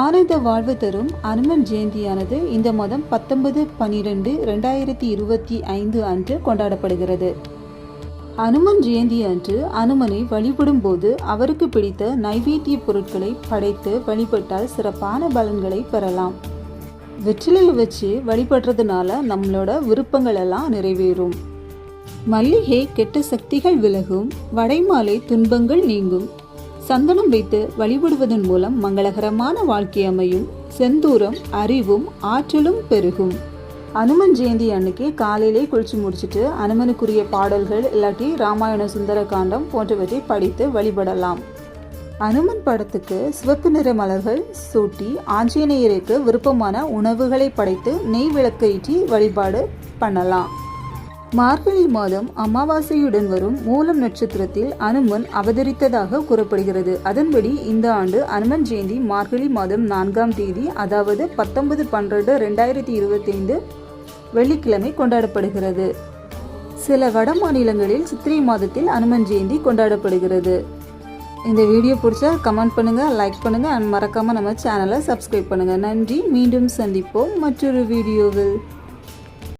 ஆனந்த வாழ்வு தரும் அனுமன் ஜெயந்தியானது இந்த மாதம் பத்தொன்பது பன்னிரெண்டு ரெண்டாயிரத்தி இருபத்தி ஐந்து அன்று கொண்டாடப்படுகிறது. அனுமன் ஜெயந்தி அன்று அனுமனை வழிபடும் போது அவருக்கு பிடித்த நைவேத்திய பொருட்களை படைத்து வழிபட்டால் சிறப்பான பலன்களை பெறலாம். வெற்றிலையை வச்சு வழிபடுறதுனால நம்மளோட விருப்பங்கள் எல்லாம் நிறைவேறும். மல்லிகை கெட்ட சக்திகள் விலகும் வடைமாலை துன்பங்கள் நீங்கும் சந்தனம் வைத்து வழிபடுவதன் மூலம் மங்களகரமான வாழ்க்கை அமையும். செந்தூரம் அறிவும் ஆற்றலும் பெருகும். அனுமன் ஜெயந்தி அன்னைக்கு காலையிலே குளிச்சு முடிச்சிட்டு அனுமனுக்குரிய பாடல்கள் இல்லாட்டி ராமாயண சுந்தர காண்டம் போன்றவற்றை படித்து வழிபடலாம். அனுமன் படத்துக்கு சிவப்பு நிற மலர்கள் சூட்டி ஆஞ்சநேயருக்கு விருப்பமான உணவுகளை படைத்து நெய் விளக்கேற்றி வழிபாடு பண்ணலாம். மார்கழி மாதம் அமாவாசையுடன் வரும் மூலம் நட்சத்திரத்தில் அனுமன் அவதரித்ததாக கூறப்படுகிறது. அதன்படி இந்த ஆண்டு அனுமன் ஜெயந்தி மார்கழி மாதம் நான்காம் தேதி அதாவது பத்தொன்பது பன்னிரண்டு ரெண்டாயிரத்தி இருபத்தைந்து வெள்ளிக்கிழமை கொண்டாடப்படுகிறது. சில வட மாநிலங்களில் சித்திரை மாதத்தில் அனுமன் ஜெயந்தி கொண்டாடப்படுகிறது. இந்த வீடியோ பிடிச்சா கமெண்ட் பண்ணுங்கள் லைக் பண்ணுங்கள் அண்ட் மறக்காமல் நம்ம சேனலை சப்ஸ்கிரைப் பண்ணுங்கள் நன்றி மீண்டும் சந்திப்போம் மற்றொரு வீடியோவில்.